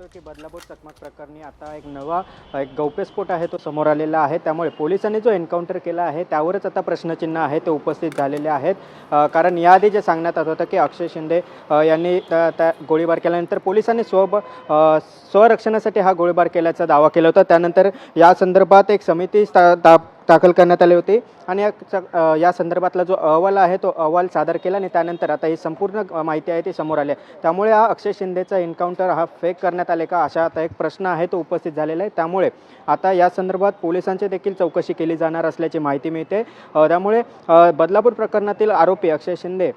पाहतो की बदलापूर चकमक प्रकरणी आता एक नवा एक गौप्यस्फोट आहे तो समोर आलेला आहे. त्यामुळे पोलिसांनी जो एन्काउंटर केला आहे त्यावरच आता प्रश्नचिन्ह आहे ते उपस्थित झालेले आहेत. कारण याआधी जे सांगण्यात आलं होतं की अक्षय शिंदे यांनी त्या गोळीबार केल्यानंतर पोलिसांनी स्व स्वरक्षणासाठी हा गोळीबार केल्याचा दावा केला होता. त्यानंतर या संदर्भात एक समिती स्था- दाखल करण्यात आली होती. आणि या या संदर्भातला जो अहवाल आहे तो अहवाल सादर केला आणि त्यानंतर आता ही संपूर्ण माहिती आहे ती समोर आली आहे. त्यामुळे हा अक्षय शिंदेचा एन्काउंटर हा फेक करण्यात आले का अशा आता एक प्रश्न आहे तो उपस्थित झालेला आहे. त्यामुळे आता या संदर्भात पोलिसांची देखील चौकशी केली जाणार असल्याची माहिती मिळते. त्यामुळे बदलापूर प्रकरणातील आरोपी अक्षय शिंदे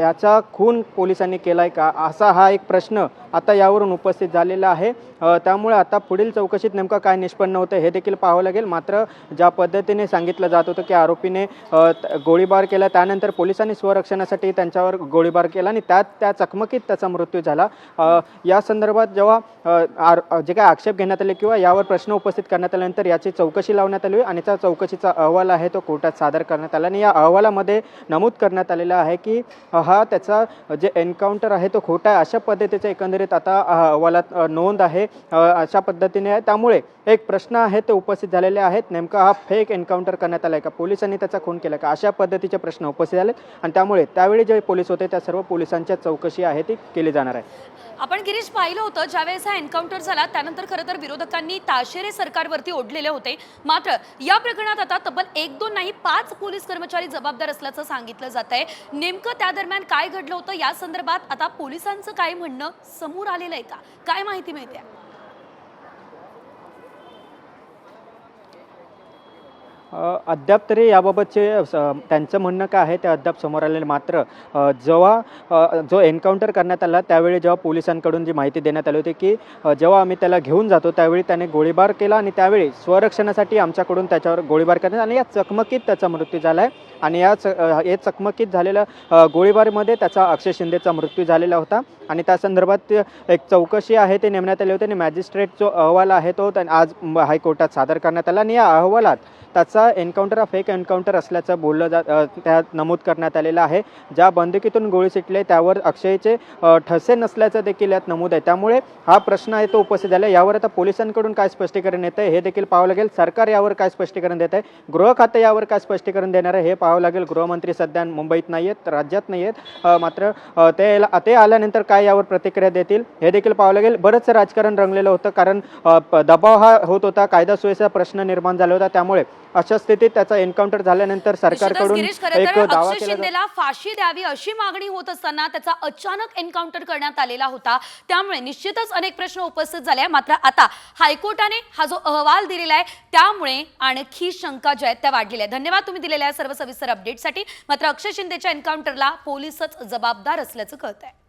याचा खून पोलिसांनी केला आहे का? असा हा एक प्रश्न आता यावरून उपस्थित झालेला आहे. त्यामुळे आता पुढील चौकशीत नेमकं काय निष्पन्न होतं हे देखील पाहावं लागेल. मात्र ज्या पद्धतीने सांगितलं जात होतं की आरोपीने गोळीबार केला त्यानंतर पोलिसांनी स्वरक्षणासाठी त्यांच्यावर गोळीबार केला आणि त्यात त्या चकमकीत त्याचा मृत्यू झाला. या संदर्भात जेव्हा आर- जे काय आक्षेप घेण्यात आले किंवा यावर प्रश्न उपस्थित करण्यात आल्यानंतर याची चौकशी लावण्यात आली आणि त्या चौकशीचा अहवाल आहे तो कोर्टात सादर करण्यात आला आणि या अहवालामध्ये नमूद करण्यात आलेलं आहे की हा त्याचा जे एन्काउंटर आहे तो खोटा आहे. अशा पद्धतीचा एकंदरीत आता अहवालात नोंद आहे अशा पद्धतीने. आहे त्यामुळे एक प्रश्न आहे ते उपस्थित झालेले आहेत. नेमका हा फेक एन्काउंटर करण्यात आला आहे का? पोलिसांनी त्याचा खून केला का? अशा पद्धतीचे प्रश्न उपस्थित झाले आणि त्यामुळे त्यावेळी जे पोलीस होते त्या सर्व पोलिसांच्या चौकशी आहे ती केली जाणार आहे. आपण गिरीश पाहिलं होतं ज्यावेळेस हा एन्काउंटर झाला त्यानंतर खरं तर विरोधकांनी ताशेरे सरकारवरती ओढलेले होते. मात्र या प्रकरणात आता तब्बल एक दोन नाही पाच पोलीस कर्मचारी जबाबदार असल्याचं सांगितलं जात आहे नेमकं त्या दरम्यान काय घडलं होतं? या संदर्भात आता पोलिसांचं काय म्हणणं? समोर आलेलं आहे का? काय माहिती मिळते अद्याप तरी याबाबतचे स- त्यांचं म्हणणं काय आहे ते अद्याप समोर आलेलं मात्र जेव्हा जो एन्काउंटर करण्यात आला त्यावेळी जेव्हा पोलिसांकडून जी माहिती देण्यात आली होती की जेव्हा आम्ही त्याला घेऊन जातो त्यावेळी त्याने गोळीबार केला आणि त्यावेळी स्वरक्षणासाठी आमच्याकडून त्याच्यावर गोळीबार करण्यात आणि या चकमकीत त्याचा मृत्यू झाला आहे आणि या च या चकमकीत झालेल्या गोळीबारमध्ये त्याचा अक्षय शिंदेचा मृत्यू झालेला होता. आणि त्या संदर्भात एक चौकशी आहे ते नेमण्यात आली होती आणि मॅजिस्ट्रेट जो अहवाल आहे तो आज हायकोर्टात सादर करण्यात आला. आणि या अहवालात त्याचा एन्काउंटर हा फेक एन्काउंटर असल्याचं बोललं जात त्यात नमूद करण्यात आलेलं आहे. ज्या बंदुकीतून गोळी सुटले त्यावर अक्षयचे ठसे नसल्याचं देखील यात नमूद आहे. त्यामुळे हा प्रश्न आहे तो उपस्थित झाला. यावर आता पोलिसांकडून काय स्पष्टीकरण येतं हे देखील पाहावं लागेल. सरकार यावर काय स्पष्टीकरण देत आहे गृह खातं यावर काय स्पष्टीकरण देणार आहे हे पाहावं लागेल. गृहमंत्री सध्या मुंबईत नाही आहेत राज्यात नाही आहेत मात्र ते ते आल्यानंतर काय यावर प्रतिक्रिया देतील हे देखील पाहावं लागेल. बरंचसं राजकारण रंगलेलं होतं कारण दबाव हा होत होता. कायदा सुव्यवस्था प्रश्न निर्माण झाला होता. त्यामुळे अशा स्थितीत त्याचा एन्काउंटर झाल्यानंतर सरकारकडून एक दावा अक्षय केला फाशी द्यावी अशी मागणी होत असताना त्याचा अचानक एन्काउंटर करण्यात आलेला होता. त्यामुळे निश्चितच अनेक प्रश्न उपस्थित झाले. मात्र आता हायकोर्टाने हा जो अहवाल दिलेला आहे त्यामुळे आणखी शंका ज्या आहेत त्या वाढलेल्या आहेत. धन्यवाद तुम्ही दिलेल्या सर्व सविस्तर अपडेटसाठी मात्र अक्षय शिंदेच्या एन्काउंटरला पोलीसच जबाबदार असल्याचं कळत आहे